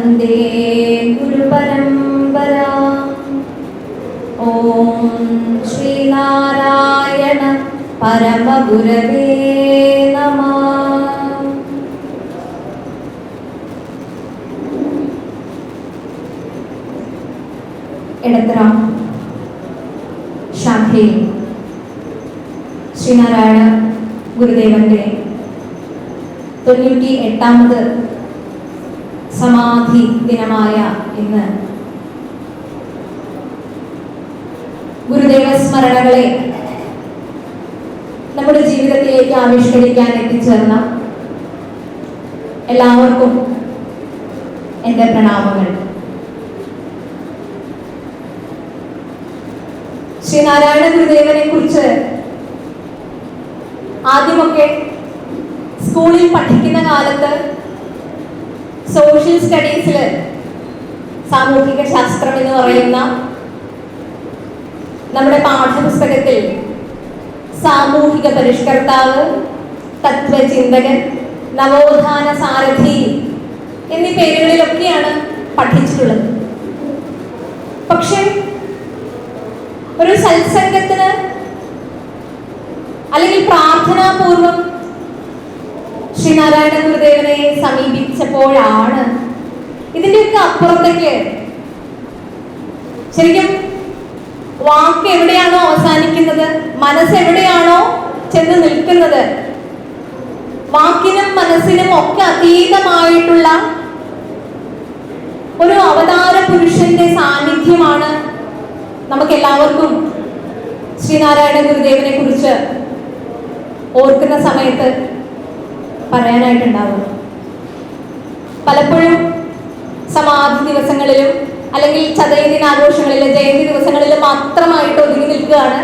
വന്ദേ ഗുരുപരമ്പരാം ഓം ശ്രീനാരായണ പരമഗുരവേ നമഃ. എടത്തറ ശാഖയിൽ ശ്രീനാരായണ ഗുരുദേവന്റെ തൊണ്ണൂറ്റി എട്ടാമത് സമാധി ദിനമായ ഇന്ന്. ഗുരുദേവ സ്മരണകളെ നമ്മുടെ ജീവിതത്തിലേക്ക് ആവിഷ്കരിക്കാൻ എത്തിച്ചേർന്ന എല്ലാവർക്കും എന്റെ പ്രണാമങ്ങൾ. ശ്രീനാരായണ ഗുരുദേവനെ കുറിച്ച് ആദ്യമൊക്കെ സ്കൂളിൽ പഠിക്കുന്ന കാലത്ത് സോഷ്യൽ സ്റ്റഡീസിൽ സാമൂഹിക ശാസ്ത്രം എന്ന് പറയുന്ന നമ്മുടെ പാഠപുസ്തകത്തിൽ സാമൂഹിക പരിഷ്കർത്താവ് തത്വചിന്തകൻ നവോത്ഥാന സാരഥി എന്നീ പേരുകളിലൊക്കെയാണ് പഠിച്ചിട്ടുള്ളത്. പക്ഷെ ഒരു സത്സംഗത്തിന് അല്ലെങ്കിൽ പ്രാർത്ഥനാപൂർവം ശ്രീനാരായണ ഗുരുദേവനെ സമീപിച്ചപ്പോഴാണ് ഇതിന്റെയൊക്കെ അപ്പുറത്തേക്ക് ശരിക്കും വാക്ക് എവിടെയാണോ അവസാനിക്കുന്നത് മനസ്സ് എവിടെയാണോ ചെന്ന് നിൽക്കുന്നത് വാക്കിനും മനസ്സിനും ഒക്കെ അതീതമായിട്ടുള്ള ഒരു അവതാര പുരുഷന്റെ സാന്നിധ്യമാണ് നമുക്ക് എല്ലാവർക്കും ശ്രീനാരായണ ഗുരുദേവനെ കുറിച്ച് ഓർക്കുന്ന സമയത്ത് പറയാനായിട്ടുണ്ടാവും പലപ്പോഴും സമാധി ദിവസങ്ങളിലും അല്ലെങ്കിൽ ചതയ ആഘോഷങ്ങളിലും ജയന്തി ദിവസങ്ങളിലും മാത്രമായിട്ട് ഒതുങ്ങി നിൽക്കുകയാണ്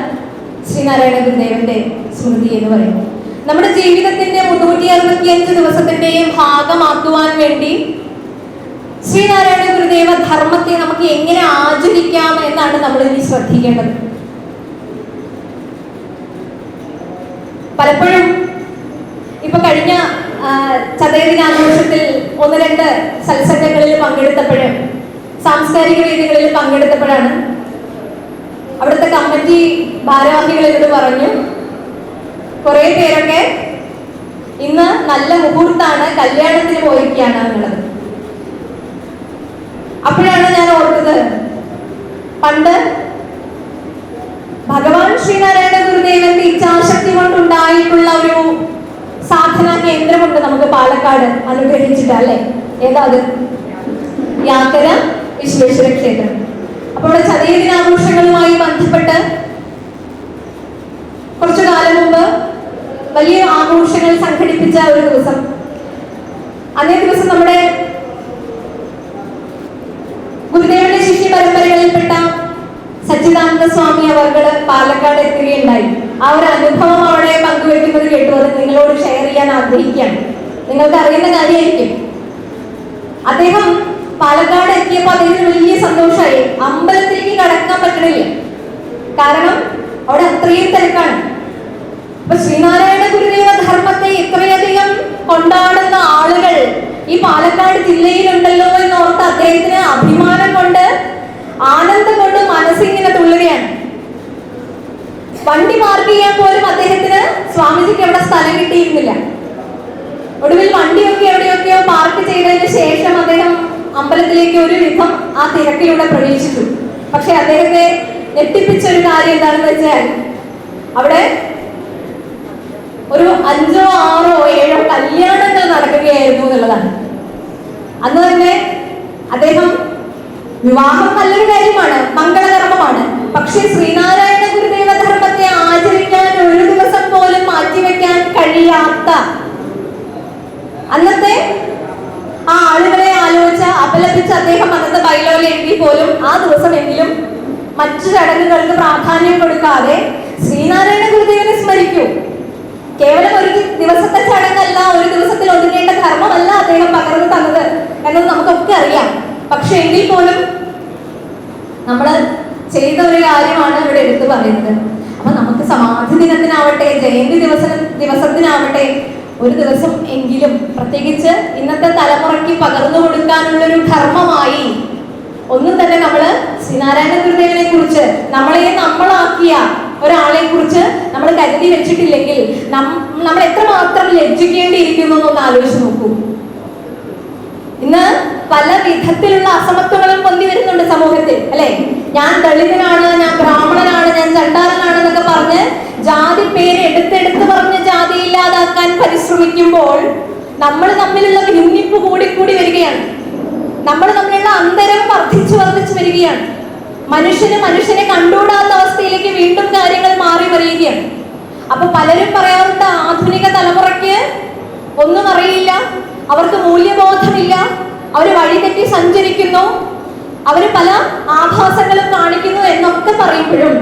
ശ്രീനാരായണ ഗുരുദേവന്റെ സ്മൃതി എന്ന് പറയുന്നത്. നമ്മുടെ ജീവിതത്തിന്റെ മുന്നൂറ്റി അറുപത്തിയഞ്ച് ദിവസത്തിന്റെയും ഭാഗമാക്കുവാൻ വേണ്ടി ശ്രീനാരായണ ഗുരുദേവ ധർമ്മത്തെ നമുക്ക് എങ്ങനെ ആചരിക്കാം എന്നാണ് നമ്മൾ ഇനി ശ്രദ്ധിക്കേണ്ടത്. പലപ്പോഴും ഇപ്പൊ കഴിഞ്ഞ ആ, ചതയ ദിനാഘോഷത്തിൽ ഒന്ന് രണ്ട് സത്സംഗങ്ങളിൽ പങ്കെടുത്തപ്പോഴും സാംസ്കാരിക വേദികളിൽ പങ്കെടുത്തപ്പോഴാണ് അവിടുത്തെ കമ്മിറ്റി ഭാരവാഹികൾ എന്നോട് പറഞ്ഞു കുറെ പേരൊക്കെ ഇന്ന് നല്ല മുഹൂർത്താണ് കല്യാണത്തിന് പോയിരിക്കുകയാണ് എന്നുള്ളത്. അപ്പോഴാണ് ഞാൻ ഓർത്തത് പണ്ട് ഭഗവാൻ ശ്രീനാരായണ ഗുരുദേവന്റെ ഇച്ഛാശക്തി കൊണ്ടുണ്ടായിട്ടുള്ള ഒരു സാധന കേന്ദ്രമുണ്ട് നമുക്ക് പാലക്കാട് അനുഗ്രഹിച്ചിട്ട് അല്ലെ? ഏതാ അത്? യാത്ര വിശ്വേശ്വര ക്ഷേത്രം. അപ്പോൾ ഇവിടെ ചതയ ദിനാഘോഷങ്ങളുമായി ബന്ധപ്പെട്ട് കുറച്ചു കാലം മുമ്പ് വലിയ ആഘോഷങ്ങൾ സംഘടിപ്പിച്ച ഒരു ദിവസം. അതേ ദിവസം നമ്മുടെ ഗുരുദേവന്റെ ശിഷ്യ പരമ്പരകളിൽപ്പെട്ട സച്ചിദാനന്ദ സ്വാമി അവർകൾ പാലക്കാട് എത്തുകയുണ്ടായി. ആ ഒരു അനുഭവം അവിടെ പങ്കുവെക്കുന്നത് കേട്ടു. അത് നിങ്ങളോട് ഷെയർ ചെയ്യാൻ ആഗ്രഹിക്കുകയാണ്. നിങ്ങൾക്ക് അറിയുന്ന കാര്യമായിരിക്കും. അദ്ദേഹം പാലക്കാട് എത്തിയപ്പോൾ അദ്ദേഹത്തിന് വലിയ സന്തോഷമായി. അമ്പലത്തിലേക്ക് കടക്കാൻ പറ്റണില്ല. കാരണം അവിടെ അത്രയും തിരക്കാണ്. അപ്പൊ ശ്രീനാരായണ ഗുരുദേവ ധർമ്മത്തെ ഇത്രയധികം കൊണ്ടാടുന്ന ആളുകൾ ഈ പാലക്കാട് ജില്ലയിലുണ്ടല്ലോ എന്നോർത്ത് അദ്ദേഹത്തിന് അഭിമാനം കൊണ്ട് ആനന്ദം കൊണ്ട് മനസ്സിങ്ങനെ തുള്ളുകയാണ്. വണ്ടി പാർക്ക് ചെയ്യാൻ പോലും അദ്ദേഹത്തിന് സ്വാമിജിക്ക് അവിടെ സ്ഥലം കിട്ടിയിരുന്നില്ല. ഒടുവിൽ വണ്ടിയൊക്കെ എവിടെയൊക്കെയോ പാർക്ക് ചെയ്തതിന് ശേഷം അദ്ദേഹം അമ്പലത്തിലേക്ക് ഒരു വിധം ആ തിരക്കിലൂടെ പ്രവേശിച്ചു. പക്ഷെ അദ്ദേഹത്തെ ഞെട്ടിപ്പിച്ച ഒരു കാര്യം എന്താണെന്ന് വെച്ചാൽ അവിടെ ഒരു അഞ്ചോ ആറോ ഏഴോ കല്യാണങ്ങൾ നടക്കുകയായിരുന്നു എന്നുള്ളതാണ്. അന്ന് തന്നെ അദ്ദേഹം വിവാഹം നല്ലൊരു കാര്യമാണ് മംഗളകർമ്മമാണ്. പക്ഷേ ശ്രീനാരായണ ഗുരുദേവ ധർമ്മത്തെ ആചരിക്കാൻ ഒരു ദിവസം പോലും മാറ്റിവെക്കാൻ കഴിയാത്ത അന്നത്തെ ആ ആളുകളെ ആലോചിച്ച് അപലപിച്ച് അദ്ദേഹം അന്നത്തെ ബൈലോയിൽ എഴുതി പോലും ആ ദിവസമെങ്കിലും മറ്റു ചടങ്ങുകൾക്ക് പ്രാധാന്യം കൊടുക്കാതെ ശ്രീനാരായണ ഗുരുദേവനെ സ്മരിക്കൂ. കേവലം ഒരു ദിവസത്തെ ചടങ്ങല്ല ഒരു ദിവസത്തിൽ ഒതുങ്ങേണ്ട ധർമ്മമല്ല അദ്ദേഹം പകർന്നു തന്നത് എന്നത് നമുക്കൊക്കെ അറിയാം. പക്ഷെ എങ്കിൽ പോലും നമ്മൾ ചെയ്ത ഒരു കാര്യമാണ് ഇവിടെ എടുത്തു പറയുന്നത്. അപ്പൊ നമുക്ക് സമാധി ദിനത്തിനാവട്ടെ ജയന്തി ദിവസ ദിവസത്തിനാവട്ടെ ഒരു ദിവസം എങ്കിലും പ്രത്യേകിച്ച് ഇന്നത്തെ തലമുറയ്ക്ക് പകർന്നു കൊടുക്കാനുള്ളൊരു ധർമ്മമായി ഒന്നും തന്നെ നമ്മൾ ശ്രീനാരായണ ഗുരുദേവനെ കുറിച്ച് നമ്മളെ നമ്മളാക്കിയ ഒരാളെ കുറിച്ച് നമ്മൾ കരുതി വെച്ചിട്ടില്ലെങ്കിൽ നമ്മൾ എത്രമാത്രം ലജ്ജിക്കേണ്ടിയിരിക്കുന്നു എന്നൊന്ന് ആലോചിച്ച് നോക്കൂ. ഇന്ന് പല വിധത്തിലുള്ള അസമത്വങ്ങളും പൊന്തി വരുന്നുണ്ട് സമൂഹത്തിൽ അല്ലെ? ഞാൻ ദളിതനാണ് ഞാൻ ബ്രാഹ്മണനാണ് ഞാൻ ചണ്ടാലനാണ് എന്നൊക്കെ പറഞ്ഞ് ജാതി പേര് എടുത്തെടുത്ത് പറഞ്ഞ് ജാതി ഇല്ലാതാക്കാൻ പരിശ്രമിക്കുമ്പോൾ നമ്മൾ തമ്മിലുള്ള ഭിന്നിപ്പ് കൂടിക്കൂടി വരികയാണ്. നമ്മൾ തമ്മിലുള്ള അന്തരം വർദ്ധിച്ചു വർദ്ധിച്ചു വരികയാണ്. മനുഷ്യന് മനുഷ്യനെ കണ്ടുകൂടാത്ത അവസ്ഥയിലേക്ക് വീണ്ടും കാര്യങ്ങൾ മാറി വരികയാണ് അപ്പൊ പലരും പറയാറുണ്ട് ആധുനിക തലമുറയ്ക്ക് ഒന്നും അറിയില്ല അവർക്ക് മൂല്യബോധമില്ല അവർ വഴിതെറ്റി സഞ്ചരിക്കുന്നു അവർ പല ആഭാസങ്ങളും കാണിക്കുന്നു എന്നൊക്കെ പറയുമ്പോഴും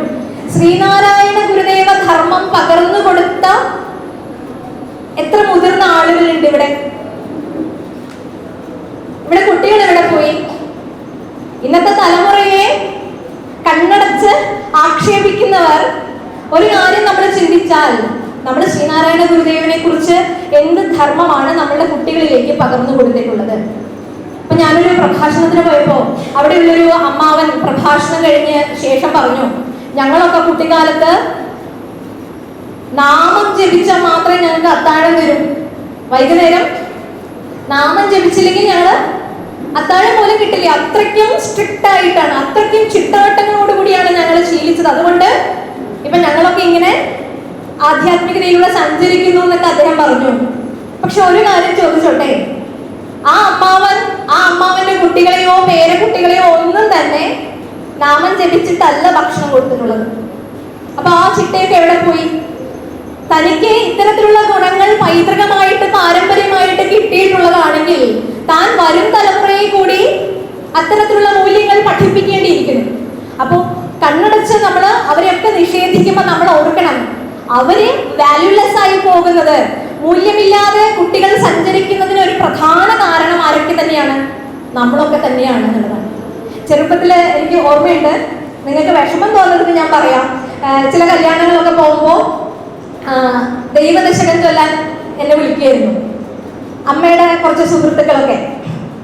ശ്രീനാരായണ ഗുരുദേവ ധർമ്മം പകർന്നു കൊടുത്ത എത്ര മുതിർന്ന ആളുകളുണ്ട് ഇവിടെ. ഇവിടെ കുട്ടികൾ എവിടെ പോയി? ഇന്നത്തെ തലമുറയെ കണ്ണടച്ച് ആക്ഷേപിക്കുന്നവർ ഒരു കാര്യം നമ്മൾ ചിന്തിച്ചാൽ നമ്മൾ ശ്രീനാരായണ ഗുരുദേവനെ കുറിച്ച് എന്ത് ധർമ്മമാണ് നമ്മളുടെ കുട്ടികളിലേക്ക് പകർന്നു കൊടുത്തിട്ടുള്ളത്? അപ്പൊ ഞാനൊരു പ്രഭാഷണത്തിന് പോയപ്പോ അവിടെയുള്ളൊരു അമ്മാവൻ പ്രഭാഷണം കഴിഞ്ഞ് ശേഷം പറഞ്ഞു ഞങ്ങളൊക്കെ കുട്ടിക്കാലത്ത് നാമം ജപിച്ചാൽ മാത്രമേ ഞങ്ങൾക്ക് അത്താഴം തരും വൈകുന്നേരം നാമം ജപിച്ചില്ലെങ്കിൽ ഞങ്ങൾ അത്താഴം പോലും കിട്ടില്ല. അത്രയ്ക്കും സ്ട്രിക്റ്റ് ആയിട്ടാണ്. അത്രയ്ക്കും ചിട്ടവട്ടങ്ങളോടുകൂടിയാണ് ഞങ്ങൾ ശീലിച്ചത്. അതുകൊണ്ട് ഇപ്പൊ ഞങ്ങളൊക്കെ ഇങ്ങനെ ആധ്യാത്മികതയിലൂടെ സഞ്ചരിക്കുന്നു എന്നൊക്കെ അദ്ദേഹം പറഞ്ഞു. പക്ഷെ ഒരു കാര്യം ചോദിച്ചോട്ടെ? ആ അമ്മാവൻ ആ അമ്മാവന്റെ കുട്ടികളെയോ പേരക്കുട്ടികളെയോ ഒന്നും തന്നെ നാമം ജപിച്ചിട്ടല്ല ഭക്ഷണം കൊടുത്തിട്ടുള്ളത്. അപ്പൊ ആ ചിട്ടയൊക്കെ എവിടെ പോയി? തനിക്ക് ഇത്തരത്തിലുള്ള ഗുണങ്ങൾ പൈതൃകമായിട്ട് പാരമ്പര്യമായിട്ട് കിട്ടിയിട്ടുള്ളതാണെങ്കിൽ താൻ വരും തലമുറയെ കൂടി അത്തരത്തിലുള്ള മൂല്യങ്ങൾ പഠിപ്പിക്കേണ്ടിയിരിക്കുന്നു അപ്പോൾ കണ്ണടച്ച് നമ്മൾ അവരെയൊക്കെ നിഷേധിക്കുമ്പോൾ നമ്മൾ ഓർക്കണം അവർ വാല്യൂലെസ് ആയി പോകുന്നത് മൂല്യമില്ലാതെ കുട്ടികൾ സഞ്ചരിക്കുന്നതിന് ഒരു പ്രധാന കാരണം ആരൊക്കെ തന്നെയാണ് നമ്മളൊക്കെ തന്നെയാണ് എന്നുള്ളതാണ്. ചെറുപ്പത്തിൽ എനിക്ക് ഓർമ്മയുണ്ട്. നിങ്ങൾക്ക് വിഷമം തോന്നരുത് ഞാൻ പറയാം. ചില കല്യാണങ്ങളൊക്കെ പോകുമ്പോൾ ദൈവദശകം ചൊല്ലാൻ എന്നെ വിളിക്കുകയായിരുന്നു അമ്മയുടെ കുറച്ച് സുഹൃത്തുക്കളൊക്കെ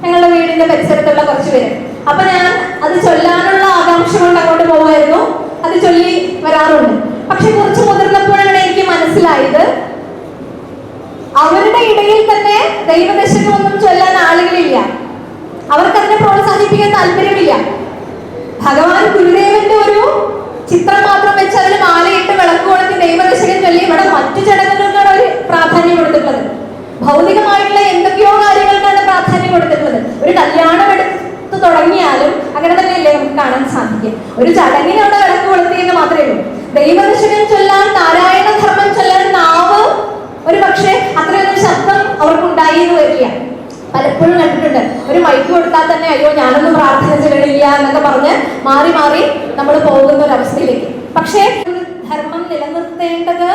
ഞങ്ങളുടെ വീടിന്റെ പരിസരത്തുള്ള കുറച്ച് പേര്. അപ്പൊ ഞാൻ അത് ചൊല്ലാനുള്ള ആകാംക്ഷ കൊണ്ട് അങ്ങോട്ട് പോകുമായിരുന്നു അത് ചൊല്ലി വരാറുണ്ട്. പക്ഷെ കുറച്ച് മുതിർന്നപ്പോഴാണ് എനിക്ക് മനസ്സിലായത് അവരുടെ ഇടയിൽ തന്നെ ദൈവദശകമൊന്നും ചൊല്ലാൻ ആളുകളില്ല. അവർക്ക് അതിനെ പ്രോത്സാഹിപ്പിക്കാൻ താല്പര്യമില്ല. ഭഗവാൻ ഗുരുദേവന്റെ ഒരു ചിത്രം മാത്രം വെച്ച് അതിൽ മാലയിട്ട് വിളക്ക് കൊടുത്ത് ചൊല്ലി ഇവിടെ മറ്റു ചടങ്ങുകൾക്കാണ് ഒരു പ്രാധാന്യം കൊടുത്തിട്ടുള്ളത്. ഭൗതികമായിട്ടുള്ള എന്തൊക്കെയോ കാര്യങ്ങൾക്കാണ് പ്രാധാന്യം കൊടുത്തിട്ടുള്ളത്. ഒരു കല്യാണം എടുത്ത് തുടങ്ങിയാലും അങ്ങനെ തന്നെയല്ലേ നമുക്ക് കാണാൻ സാധിക്കും ഒരു ചടങ്ങിന് അവിടെ വിളക്ക് കൊളുത്തിയെന്ന് മാത്രമേ ഉള്ളൂ. ദൈവദശകം ചൊല്ലാൻ നാരായണ ധർമ്മം ചൊല്ലാൻ നാവ് ഒരു പക്ഷേ അത്രയൊന്നും ശബ്ദം അവർക്കുണ്ടായി എന്ന് വരില്ല. പലപ്പോഴും കണ്ടിട്ടുണ്ട്. ഒരു മൈക്ക് കൊടുത്താൽ തന്നെ അയ്യോ ഞാനൊന്നും പ്രാർത്ഥന ചെയ്യണില്ല എന്നൊക്കെ പറഞ്ഞ് മാറി മാറി നമ്മൾ പോകുന്ന ഒരു അവസ്ഥയിലേക്ക്. പക്ഷേ ധർമ്മം നിലനിർത്തേണ്ടത്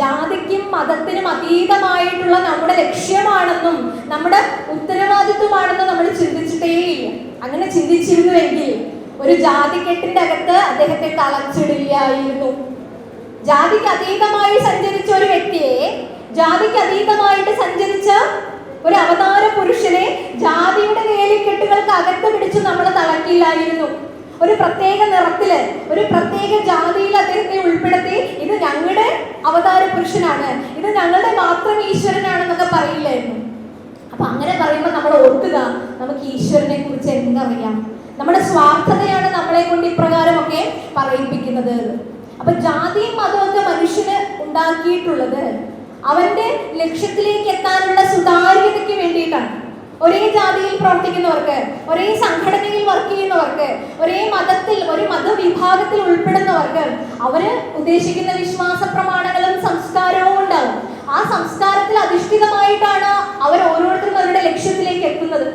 ജാതിക്കും മതത്തിനും അതീതമായിട്ടുള്ള നമ്മുടെ ലക്ഷ്യമാണെന്നും നമ്മുടെ ഉത്തരവാദിത്വമാണെന്നും നമ്മൾ ചിന്തിച്ചിട്ടേയില്ല അങ്ങനെ ചിന്തിച്ചിരുന്നുവെങ്കിൽ ഒരു ജാതിക്കെട്ടിന്റെ അകത്ത് അദ്ദേഹത്തെ തളച്ചിടില്ലായിരുന്നു ജാതിക്ക് അതീതമായി സഞ്ചരിച്ച ഒരു വ്യക്തിയെ ജാതിക്ക് അതീതമായിട്ട് സഞ്ചരിച്ച ഒരു അവതാര പുരുഷനെ ജാതിയുടെ വേലിക്കെട്ടുകൾക്ക് അകത്ത് പിടിച്ച് നമ്മൾ തളക്കില്ലായിരുന്നു ഒരു പ്രത്യേക നിറത്തിൽ ഒരു പ്രത്യേക ജാതിയിൽ അദ്ദേഹത്തെ ഉൾപ്പെടുത്തി ഇത് ഞങ്ങളുടെ അവതാര പുരുഷനാണ് ഇത് ഞങ്ങളുടെ മാത്രം ഈശ്വരനാണെന്നൊക്കെ പറയില്ലായിരുന്നു. അപ്പൊ അങ്ങനെ പറയുമ്പോൾ നമ്മൾ ഓർക്കുക നമുക്ക് ഈശ്വരനെ കുറിച്ച് എന്തറിയാം? നമ്മുടെ സ്വാർത്ഥതയാണ് നമ്മളെ കൊണ്ട് ഇപ്രകാരമൊക്കെ പറയിപ്പിക്കുന്നത്. അപ്പൊ ജാതിയും മതമൊക്കെ മനുഷ്യന് ഉണ്ടാക്കിയിട്ടുള്ളത് അവന്റെ ലക്ഷ്യത്തിലേക്ക് എത്താനുള്ള സുതാര്യതയ്ക്ക് വേണ്ടിയിട്ടാണ്. ഒരേ ജാതിയിൽ പ്രവർത്തിക്കുന്നവർക്ക് ഒരേ സംഘടനയിൽ വർക്ക് ചെയ്യുന്നവർക്ക് ഒരേ മതത്തിൽ ഒരു മതവിഭാഗത്തിൽ ഉൾപ്പെടുന്നവർക്ക് അവർ ഉദ്ദേശിക്കുന്ന വിശ്വാസ പ്രമാണങ്ങളും സംസ്കാരവും ഉണ്ടാവും. ആ സംസ്കാരത്തിൽ അധിഷ്ഠിതമായിട്ടാണ് അവർ ഓരോരുത്തരും അവരുടെ ലക്ഷ്യത്തിലേക്ക് എത്തുന്നത്.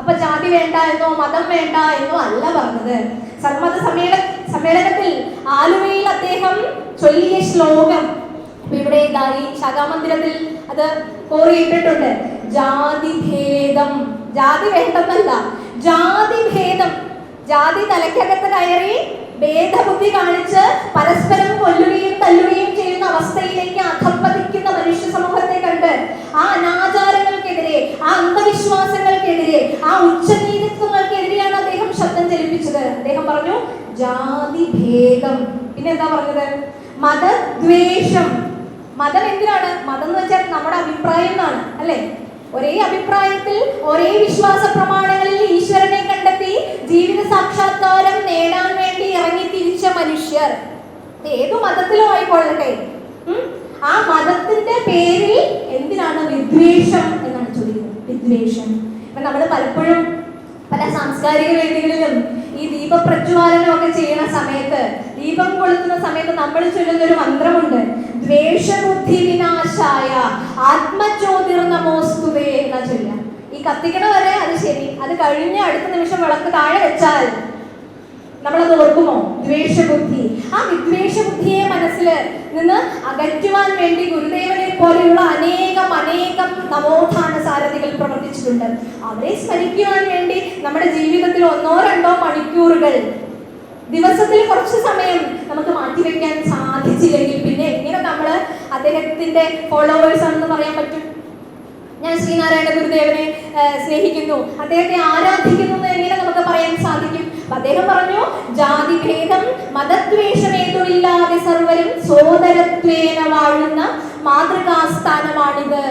അപ്പൊ ജാതി വേണ്ട എന്നോ മതം വേണ്ട എന്നോ അല്ല പറഞ്ഞത്. സർമ്മത സമ്മേളന സമ്മേളനത്തിൽ ആലുവയിൽ അദ്ദേഹം ചൊല്ലിയ ശ്ലോകം ഇവിടെ ഇതാ ഈ അത് കോറിയിട്ടിട്ടുണ്ട്. ജാതി ഭേദം ജാതി വേണ്ടെന്നല്ല ജാതി ഭേദം ജാതി തലയ്ക്കകത്ത് കയറി ഭേദബുദ്ധി കാണിച്ച് പരസ്പരം കൊല്ലുകയും തല്ലുകയും ചെയ്യുന്ന അവസ്ഥയിലേക്ക് അധപ്പതിക്കുന്ന മനുഷ്യ സമൂഹത്തെ കണ്ട് ആ അനാചാരങ്ങൾക്കെതിരെ ആ അന്ധവിശ്വാസങ്ങൾക്കെതിരെ ആ ഉച്ചനീതിത്വങ്ങൾക്കെതിരെയാണ് അദ്ദേഹം ശബ്ദം ചലിപ്പിച്ചത്. അദ്ദേഹം പറഞ്ഞു ജാതി ഭേദം പിന്നെ എന്താ പറഞ്ഞത്? മതദ്വേഷം. മതം എന്തിനാണ്? മതം എന്ന് വെച്ചാൽ നമ്മുടെ അഭിപ്രായം എന്നാണ് അല്ലേ? ഒരേ അഭിപ്രായത്തിൽ ഒരേ വിശ്വാസ പ്രമാണങ്ങളിൽ ഈശ്വരനെ കണ്ടെത്തി ജീവിത സാക്ഷാത്കാരം നേടാൻ വേണ്ടി ഇറങ്ങി തിരിച്ച മനുഷ്യർ. ഏതു മതത്തിലും ആയിക്കൊള്ളട്ടെ. ആ മതത്തിന്റെ പേരിൽ എന്തിനാണ് വിദ്വേഷം എന്നാണ് ചോദിക്കുന്നത്. വിദ്വേഷം. ഇപ്പൊ നമ്മൾ പലപ്പോഴും പല സാംസ്കാരിക വേദികളിലും ഈ ദീപപ്രജ്വാലനം ഒക്കെ ചെയ്യുന്ന സമയത്ത് ദീപം കൊളുത്തുന്ന സമയത്ത് നമ്മൾ ചൊല്ലുന്ന ഒരു മന്ത്രമുണ്ട്. ദ്വേഷബുദ്ധി വിനാശായ ആത്മജ്യോതിർ നമോസ്തുതേ എന്ന ചൊല്ല ഈ കത്തിക്കണ വരെ അത് ശരി. അത് കഴിഞ്ഞ് അടുത്ത നിമിഷം വിളക്ക് താഴെ വെച്ചാൽ നമ്മളത് ഓർക്കുമോ? ദ്വേഷബുദ്ധി. ആ വിദ്വേഷബുദ്ധിയെ മനസ്സിൽ നിന്ന് അകറ്റുവാൻ വേണ്ടി ഗുരുദേവനെ പോലെയുള്ള അനേകം അനേകം നവോത്ഥാന സാരഥികൾ പ്രവർത്തിച്ചിട്ടുണ്ട്. അവരെ സ്മരിക്കുവാൻ വേണ്ടി നമ്മുടെ ജീവിതത്തിൽ ഒന്നോ രണ്ടോ മണിക്കൂറുകൾ ദിവസത്തിൽ കുറച്ച് സമയം നമുക്ക് മാറ്റിവെക്കാൻ സാധിച്ചില്ലെങ്കിൽ പിന്നെ അദ്ദേഹത്തിന്റെ ഫോളോവേഴ്സ് ആണെന്ന് പറയാൻ പറ്റും. ഞാൻ ശ്രീനാരായണ ഗുരുദേവനെ സ്നേഹിക്കുന്നു. അദ്ദേഹത്തെ ആരാധിക്കുന്നു എങ്ങനെ നമുക്ക് പറയാൻ സാധിക്കും? അദ്ദേഹം പറഞ്ഞു ജാതി ഭേദം മതദ്വേഷമേതുമില്ലാതെ സർവരും സോദരത്വേന വാഴുന്ന മാതൃകാസ്ഥാനമാണിത്.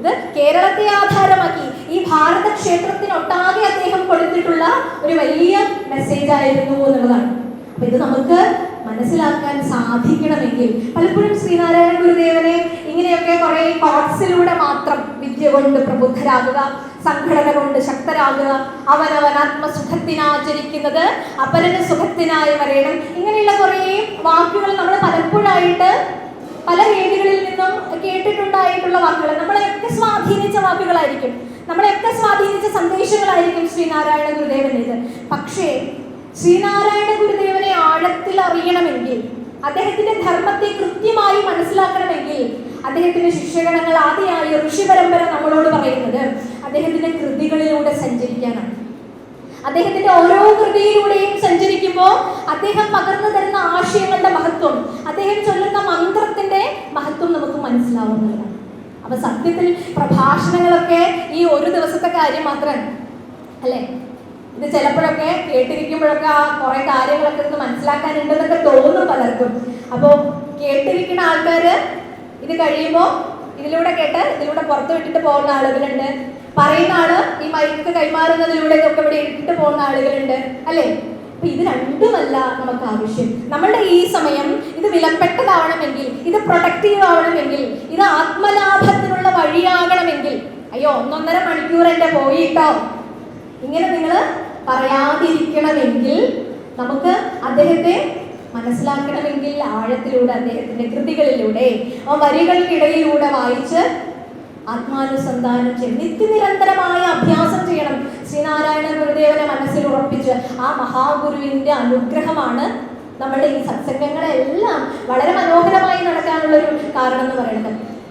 ഇത് കേരളത്തെ ആധാരമാക്കി. ഈ ഭാരത ക്ഷേത്രത്തിനൊട്ടാകെ അദ്ദേഹം കൊടുത്തിട്ടുള്ള ഒരു വലിയ മെസ്സേജ് ആയിരുന്നു എന്നുള്ളതാണ്. അപ്പൊ ഇത് നമുക്ക് മനസ്സിലാക്കാൻ സാധിക്കണമെങ്കിൽ പലപ്പോഴും ശ്രീനാരായണ ഗുരുദേവനെ ഇങ്ങനെയൊക്കെ കുറെ കോട്സിലൂടെ മാത്രം വിദ്യ കൊണ്ട് പ്രബുദ്ധരാകുക സംഘടന കൊണ്ട് ശക്തരാകുക അവനവൻ ആത്മസുഖത്തിനാചരിക്കുന്നത് അപരന് സുഖത്തിനായി വരയണം ഇങ്ങനെയുള്ള കുറേ വാക്കുകൾ നമ്മൾ പലപ്പോഴായിട്ട് പല വേദികളിൽ നിന്നും കേട്ടിട്ടുണ്ടായിട്ടുള്ള വാക്കുകൾ. നമ്മളെയൊക്കെ സ്വാധീനിച്ച വാക്കുകളായിരിക്കും. നമ്മളെയൊക്കെ സ്വാധീനിച്ച സന്ദേശങ്ങളായിരിക്കും ശ്രീനാരായണ ഇത് പക്ഷേ ശ്രീനാരായണ ഗുരുദേവനെ ആഴത്തിൽ അറിയണമെങ്കിൽ അദ്ദേഹത്തിന്റെ ധർമ്മത്തെ കൃത്യമായി മനസ്സിലാക്കണമെങ്കിൽ അദ്ദേഹത്തിന്റെ ശിക്ഷകണങ്ങൾ ആദ്യമായി ഋഷി പരമ്പര നമ്മളോട് പറയുന്നത് അദ്ദേഹത്തിന്റെ കൃതികളിലൂടെ സഞ്ചരിക്കാനാണ്. അദ്ദേഹത്തിന്റെ ഓരോ കൃതിയിലൂടെയും സഞ്ചരിക്കുമ്പോൾ അദ്ദേഹം പകർന്നു തരുന്ന ആശയങ്ങളുടെ മഹത്വം അദ്ദേഹം ചൊല്ലുന്ന മന്ത്രത്തിന്റെ മഹത്വം നമുക്ക് മനസ്സിലാവുന്നതാണ്. അപ്പൊ സത്യത്തിൽ പ്രഭാഷണങ്ങളൊക്കെ ഈ ഒരു ദിവസത്തെ കാര്യം മാത്രമാണ് അല്ലേ? ഇത് ചിലപ്പോഴൊക്കെ കേട്ടിരിക്കുമ്പോഴൊക്കെ ആ കുറെ കാര്യങ്ങളൊക്കെ ഒന്ന് മനസ്സിലാക്കാനുണ്ടെന്നൊക്കെ തോന്നും പലർക്കും. അപ്പോൾ കേട്ടിരിക്കുന്ന ആൾക്കാര് ഇത് കഴിയുമ്പോൾ ഇതിലൂടെ കേട്ട് ഇതിലൂടെ പുറത്തു വിട്ടിട്ട് പോകുന്ന ആളുകളുണ്ട്. പറയുന്ന ആൾ ഈ മൈക്ക് കൈമാറുന്നതിലൂടെ ഒക്കെ ഇവിടെ ഇട്ടിട്ട് പോകുന്ന ആളുകളുണ്ട്. അല്ലേ? അപ്പൊ ഇത് രണ്ടുമല്ല നമുക്ക് ആവശ്യം. നമ്മളുടെ ഈ സമയം ഇത് വിലപ്പെട്ടതാവണമെങ്കിൽ ഇത് പ്രൊഡക്റ്റീവ് ആവണമെങ്കിൽ ഇത് ആത്മലാഭത്തിനുള്ള വഴിയാകണമെങ്കിൽ അയ്യോ ഒന്നൊന്നര മണിക്കൂർ എന്റെ പോയിട്ടോ ഇങ്ങനെ നിങ്ങൾ പറയാതിരിക്കണമെങ്കിൽ നമുക്ക് അദ്ദേഹത്തെ മനസ്സിലാക്കണമെങ്കിൽ ആഴത്തിലൂടെ അദ്ദേഹത്തിന്റെ കൃതികളിലൂടെ ആ വരികൾക്കിടയിലൂടെ വായിച്ച് ആത്മാനുസന്ധാനം ചെയ്യണം. നിത്യനിരന്തരമായ അഭ്യാസം ചെയ്യണം. ശ്രീനാരായണ ഗുരുദേവനെ മനസ്സിൽ ഉറപ്പിച്ച് ആ മഹാഗുരുവിന്റെ അനുഗ്രഹമാണ് നമ്മുടെ ഈ സത്സംഗങ്ങളെല്ലാം വളരെ മനോഹരമായി നടക്കാനുള്ള ഒരു കാരണം എന്ന് പറയുന്നത്.